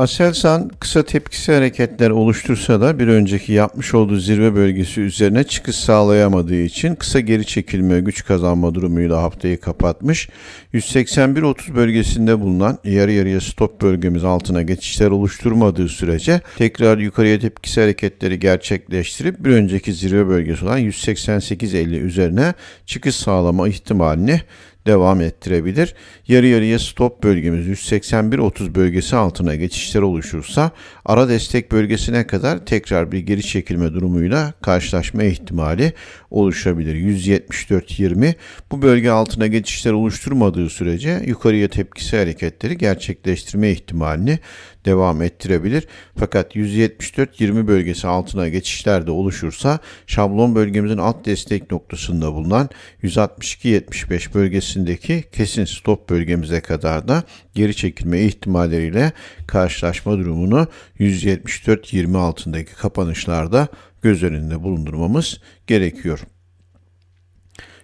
Aselsan kısa tepkisi hareketler oluştursa da bir önceki yapmış olduğu zirve bölgesi üzerine çıkış sağlayamadığı için kısa geri çekilme güç kazanma durumuyla haftayı kapatmış. 181.30 bölgesinde bulunan yarı yarıya stop bölgemiz altına geçişler oluşturmadığı sürece tekrar yukarıya tepkisi hareketleri gerçekleştirip bir önceki zirve bölgesi olan 188.50 üzerine çıkış sağlama ihtimalini devam ettirebilir. Yarı yarıya stop bölgemiz 181.30 bölgesi altına geçişler oluşursa ara destek bölgesine kadar tekrar bir geri çekilme durumuyla karşılaşma ihtimali oluşabilir. 174.20 bu bölge altına geçişler oluşturmadığı sürece yukarıya tepkisi hareketleri gerçekleştirme ihtimalini devam ettirebilir. Fakat 174-20 bölgesi altına geçişler de oluşursa şablon bölgemizin alt destek noktasında bulunan 162-75 bölgesindeki kesin stop bölgemize kadar da geri çekilme ihtimalleriyle karşılaşma durumunu 174-20 altındaki kapanışlarda göz önünde bulundurmamız gerekiyor.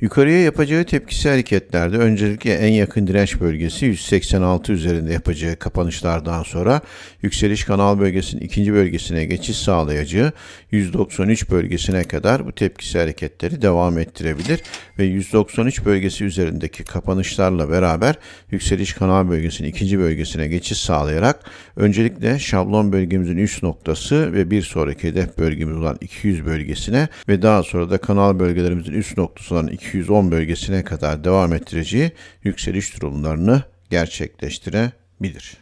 Yukarıya yapacağı tepkisi hareketlerde öncelikle en yakın direnç bölgesi 186 üzerinde yapacağı kapanışlardan sonra yükseliş kanal bölgesinin ikinci bölgesine geçiş sağlayacağı 193 bölgesine kadar bu tepkisi hareketleri devam ettirebilir ve 193 bölgesi üzerindeki kapanışlarla beraber yükseliş kanal bölgesinin ikinci bölgesine geçiş sağlayarak öncelikle şablon bölgemizin üst noktası ve bir sonraki hedef bölgemiz olan 200 bölgesine ve daha sonra da kanal bölgelerimizin üst noktası olan 200 210 bölgesine kadar devam ettireceği yükseliş durumlarını gerçekleştirebilir.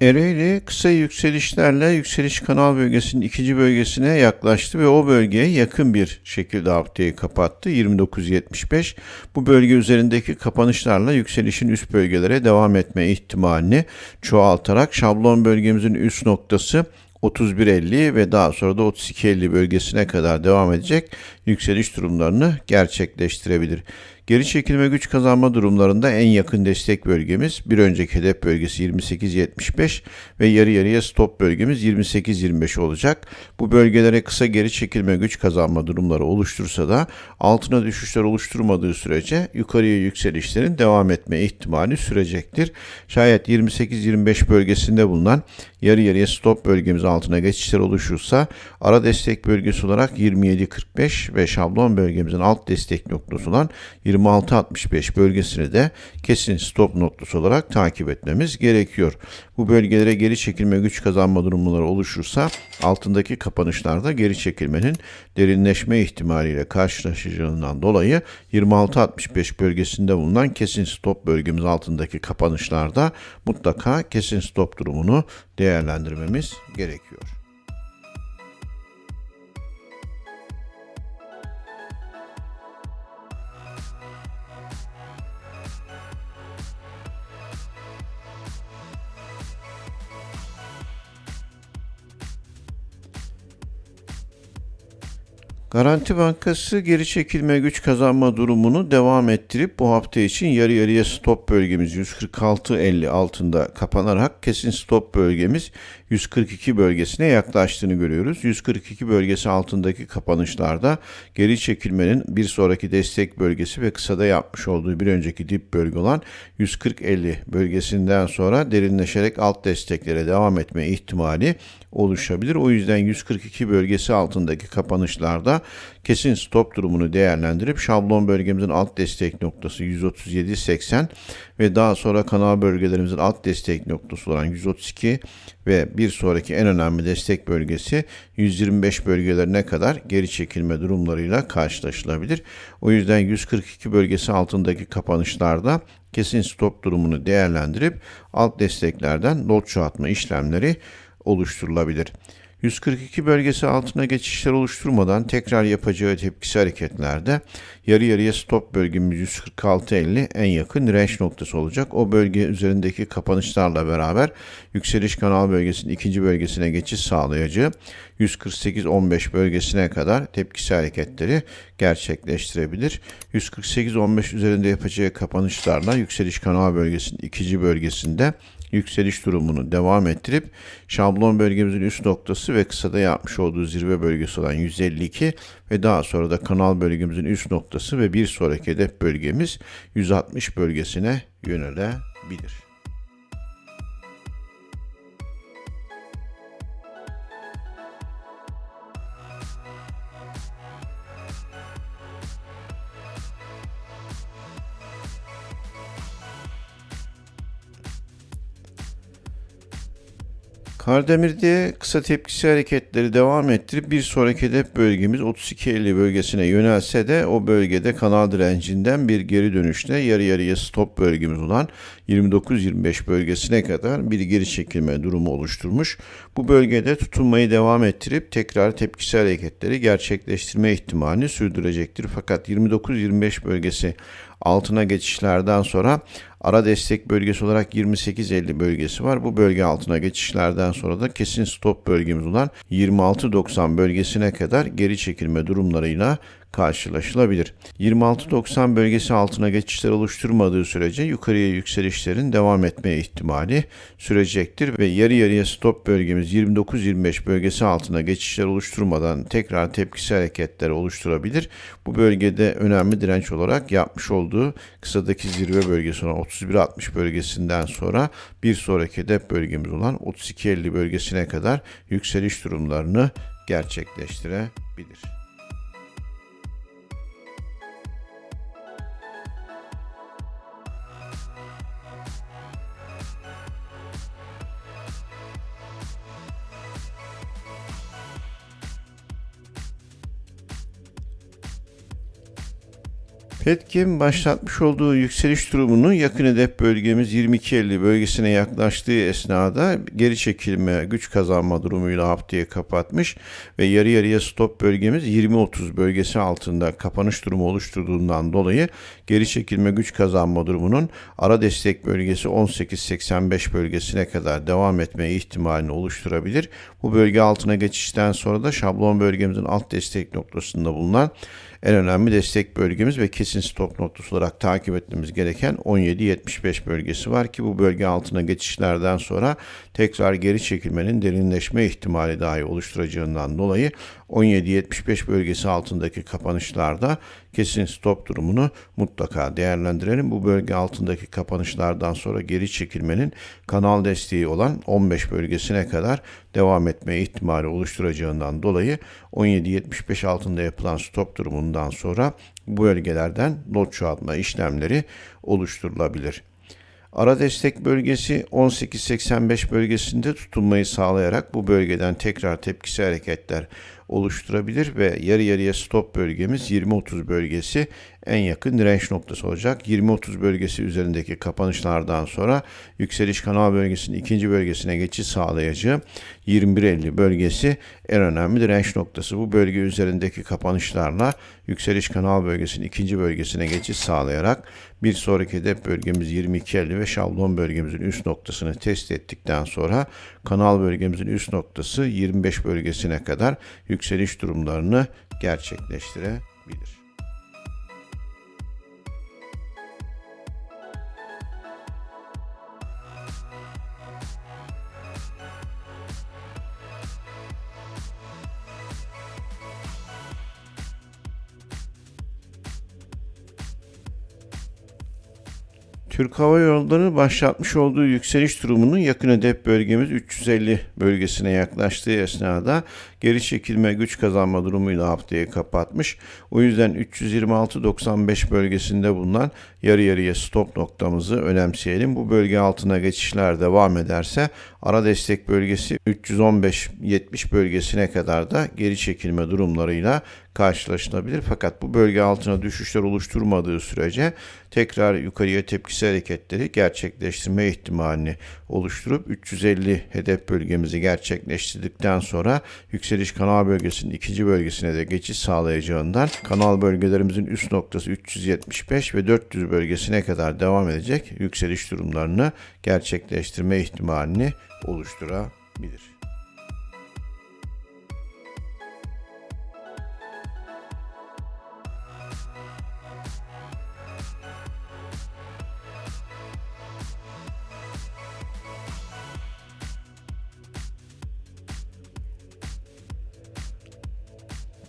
Ereğli kısa yükselişlerle yükseliş kanal bölgesinin ikinci bölgesine yaklaştı ve o bölgeye yakın bir şekilde haftayı kapattı. 29.75 bu bölge üzerindeki kapanışlarla yükselişin üst bölgelere devam etme ihtimalini çoğaltarak şablon bölgemizin üst noktası 31.50 ve daha sonra da 32.50 bölgesine kadar devam edecek yükseliş durumlarını gerçekleştirebilir. Geri çekilme güç kazanma durumlarında en yakın destek bölgemiz bir önceki hedef bölgesi 28.75 ve yarı yarıya stop bölgemiz 28.25 olacak. Bu bölgelere kısa geri çekilme güç kazanma durumları oluştursa da altına düşüşler oluşturmadığı sürece yukarıya yükselişlerin devam etme ihtimali sürecektir. Şayet 28-25 bölgesinde bulunan yarı yarıya stop bölgemiz altına geçişler oluşursa ara destek bölgesi olarak 27.45 ve şablon bölgemizin alt destek noktası olan 26.65 bölgesini de kesin stop noktası olarak takip etmemiz gerekiyor. Bu bölgelere geri çekilme güç kazanma durumları oluşursa altındaki kapanışlarda geri çekilmenin derinleşme ihtimaliyle karşılaşacağından dolayı 26.65 bölgesinde bulunan kesin stop bölgemiz altındaki kapanışlarda mutlaka kesin stop durumunu değerlendirmemiz gerekiyor. Garanti Bankası geri çekilme güç kazanma durumunu devam ettirip bu hafta için yarı yarıya stop bölgemiz 146.50 altında kapanarak kesin stop bölgemiz 142 bölgesine yaklaştığını görüyoruz. 142 bölgesi altındaki kapanışlarda geri çekilmenin bir sonraki destek bölgesi ve kısada yapmış olduğu bir önceki dip bölge olan 140-50 bölgesinden sonra derinleşerek alt desteklere devam etme ihtimali oluşabilir. O yüzden 142 bölgesi altındaki kapanışlarda kesin stop durumunu değerlendirip şablon bölgemizin alt destek noktası 137.80 ve daha sonra kanal bölgelerimizin alt destek noktası olan 132 ve bir sonraki en önemli destek bölgesi 125 bölgelerine kadar geri çekilme durumlarıyla karşılaşılabilir. O yüzden 142 bölgesi altındaki kapanışlarda kesin stop durumunu değerlendirip alt desteklerden lot çoğaltma işlemleri oluşturulabilir. 142 bölgesi altına geçişler oluşturmadan tekrar yapacağı tepkisi hareketlerde yarı yarıya stop bölgemiz 146.50 en yakın direnç noktası olacak. O bölge üzerindeki kapanışlarla beraber yükseliş kanal bölgesinin ikinci bölgesine geçiş sağlayacağı 148-15 bölgesine kadar tepkisi hareketleri gerçekleştirebilir. 148-15 üzerinde yapacağı kapanışlarla yükseliş kanal bölgesinin ikinci bölgesinde yükseliş durumunu devam ettirip şablon bölgemizin üst noktası ve kısada yapmış olduğu zirve bölgesi olan 152 ve daha sonra da kanal bölgemizin üst noktası ve bir sonraki hedef bölgemiz 160 bölgesine yönelebilir. Kardemir'de kısa tepkisi hareketleri devam ettirip bir sonraki hedef bölgemiz 32.50 bölgesine yönelse de o bölgede kanal direncinden bir geri dönüşle yarı yarıya stop bölgemiz olan 29-25 bölgesine kadar bir geri çekilme durumu oluşturmuş. Bu bölgede tutunmayı devam ettirip tekrar tepkisi hareketleri gerçekleştirme ihtimalini sürdürecektir. Fakat 29-25 bölgesi altına geçişlerden sonra ara destek bölgesi olarak 28.50 bölgesi var. Bu bölge altına geçişlerden sonra da kesin stop bölgemiz olan 26.90 bölgesine kadar geri çekilme durumlarıyla karşılaşılabilir. 26.90 bölgesi altına geçişler oluşturmadığı sürece yukarıya yükselişlerin devam etme ihtimali sürecektir ve yarı yarıya stop bölgemiz 29-25 bölgesi altına geçişler oluşturmadan tekrar tepkisi hareketleri oluşturabilir. Bu bölgede önemli direnç olarak yapmış olduğu kısadaki zirve bölgesi olan 31-60 bölgesinden sonra bir sonraki hedef bölgemiz olan 32-50 bölgesine kadar yükseliş durumlarını gerçekleştirebilir. Petkim başlatmış olduğu yükseliş durumunu yakın hedef bölgemiz 22.50 bölgesine yaklaştığı esnada geri çekilme, güç kazanma durumuyla haftayı kapatmış ve yarı yarıya stop bölgemiz 20.30 bölgesi altında kapanış durumu oluşturduğundan dolayı geri çekilme, güç kazanma durumunun ara destek bölgesi 18.85 bölgesine kadar devam etme ihtimalini oluşturabilir. Bu bölge altına geçişten sonra da şablon bölgemizin alt destek noktasında bulunan en önemli destek bölgemiz ve kesin stop noktası olarak takip etmemiz gereken 17.75 bölgesi var ki bu bölge altına geçişlerden sonra tekrar geri çekilmenin derinleşme ihtimali dahi oluşturacağından dolayı 17.75 bölgesi altındaki kapanışlarda kesin stop durumunu mutlaka değerlendirelim. Bu bölge altındaki kapanışlardan sonra geri çekilmenin kanal desteği olan 15 bölgesine kadar devam etme ihtimali oluşturacağından dolayı 17.75 altında yapılan stop durumundan sonra bu bölgelerden lot çoğaltma işlemleri oluşturulabilir. Ara destek bölgesi 18.85 bölgesinde tutunmayı sağlayarak bu bölgeden tekrar tepkisi hareketler oluşturabilir ve yarı yarıya stop bölgemiz 20-30 bölgesi en yakın direnç noktası olacak. 20-30 bölgesi üzerindeki kapanışlardan sonra yükseliş kanal bölgesinin ikinci bölgesine geçiş sağlayacağı 21-50 bölgesi en önemli direnç noktası. Bu bölge üzerindeki kapanışlarla yükseliş kanal bölgesinin ikinci bölgesine geçiş sağlayarak bir sonraki hedef bölgemiz 22.50 ve şablon bölgemizin üst noktasını test ettikten sonra kanal bölgemizin üst noktası 25 bölgesine kadar yükseliş durumlarını gerçekleştirebilir. Türk Hava Yolları başlatmış olduğu yükseliş durumunun yakın hedef bölgemiz 350 bölgesine yaklaştığı esnada geri çekilme güç kazanma durumuyla haftayı kapatmış. O yüzden 326-95 bölgesinde bulunan yarı yarıya stop noktamızı önemseyelim. Bu bölge altına geçişler devam ederse ara destek bölgesi 315-70 bölgesine kadar da geri çekilme durumlarıyla karşılaşılabilir. Fakat bu bölge altına düşüşler oluşturmadığı sürece tekrar yukarıya tepkisi hareketleri gerçekleştirme ihtimalini oluşturup 350 hedef bölgemizi gerçekleştirdikten sonra yükseliş kanal bölgesinin ikinci bölgesine de geçiş sağlayacağından kanal bölgelerimizin üst noktası 375 ve 400 bölgesine kadar devam edecek yükseliş durumlarını gerçekleştirme ihtimalini oluşturabilir.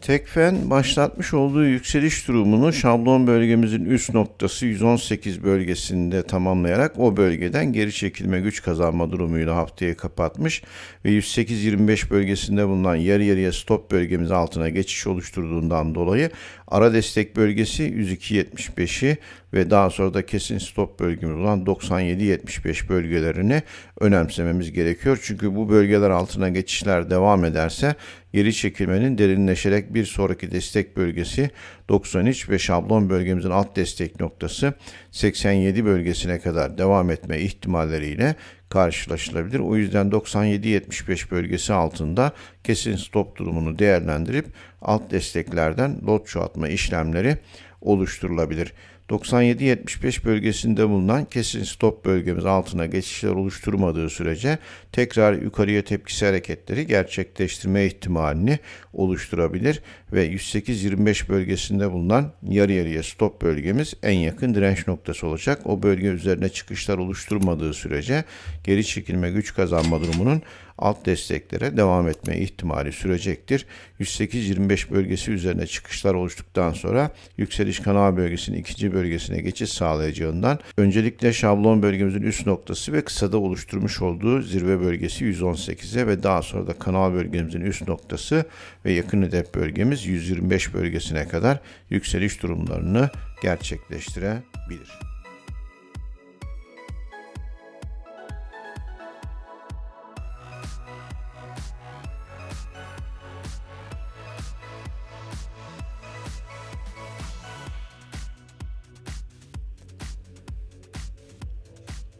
Tekfen başlatmış olduğu yükseliş durumunu şablon bölgemizin üst noktası 118 bölgesinde tamamlayarak o bölgeden geri çekilme güç kazanma durumuyla haftayı kapatmış ve 108-25 bölgesinde bulunan yarı yarıya stop bölgemiz altına geçiş oluşturduğundan dolayı ara destek bölgesi 102-75'i ve daha sonra da kesin stop bölgemiz olan 97-75 bölgelerini önemsememiz gerekiyor. Çünkü bu bölgeler altına geçişler devam ederse geri çekilmenin derinleşerek bir sonraki destek bölgesi 93 ve şablon bölgemizin alt destek noktası 87 bölgesine kadar devam etme ihtimalleriyle karşılaşılabilir. O yüzden 97-75 bölgesi altında kesin stop durumunu değerlendirip alt desteklerden lot çoğaltma işlemleri oluşturulabilir. 97-75 bölgesinde bulunan kesin stop bölgemiz altına geçişler oluşturmadığı sürece tekrar yukarıya tepkisi hareketleri gerçekleştirme ihtimalini oluşturabilir ve 108-25 bölgesinde bulunan yarı yarıya stop bölgemiz en yakın direnç noktası olacak. O bölge üzerine çıkışlar oluşturmadığı sürece geri çekilme güç kazanma durumunun alt desteklere devam etme ihtimali sürecektir. 108-25 bölgesi üzerine çıkışlar oluştuktan sonra yükseliş kanal bölgesinin ikinci bölgesine geçiş sağlayacağından öncelikle şablon bölgemizin üst noktası ve kısada oluşturmuş olduğu zirve bölgesi 118'e ve daha sonra da kanal bölgemizin üst noktası ve yakın hedef bölgemiz 125 bölgesine kadar yükseliş durumlarını gerçekleştirebilir.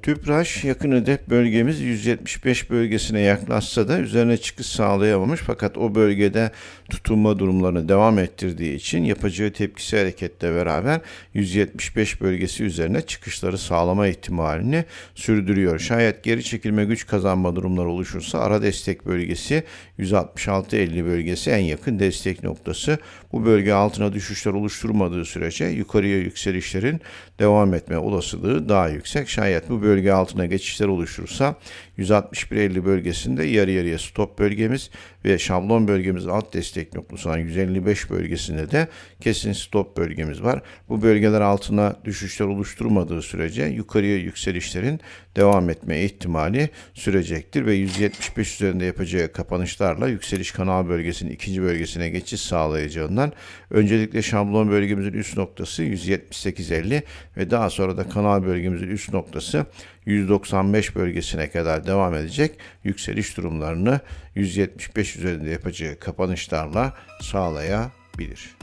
Tüpraş yakın hedef bölgemiz 175 bölgesine yaklaşsa da üzerine çıkış sağlayamamış fakat o bölgede tutunma durumlarını devam ettirdiği için yapacağı tepkisi hareketle beraber 175 bölgesi üzerine çıkışları sağlama ihtimalini sürdürüyor. Şayet geri çekilme güç kazanma durumları oluşursa ara destek bölgesi 166-50 bölgesi en yakın destek noktası. Bu bölge altına düşüşler oluşturmadığı sürece yukarıya yükselişlerin devam etme olasılığı daha yüksek. Şayet bu bölge altına geçişler oluşursa 161.50 bölgesinde yarı yarıya stop bölgemiz ve şablon bölgemiz alt destek noktası olan 155 bölgesinde de kesin stop bölgemiz var. Bu bölgeler altına düşüşler oluşturmadığı sürece yukarıya yükselişlerin devam etme ihtimali sürecektir ve 175 üzerinde yapacağı kapanışlarla yükseliş kanal bölgesinin ikinci bölgesine geçiş sağlayacağından öncelikle şablon bölgemizin üst noktası 178.50 ve daha sonra da kanal bölgemizin üst noktası 195 bölgesine kadar devam edecek yükseliş durumlarını 175 üzerinde yapacağı kapanışlarla sağlayabilir.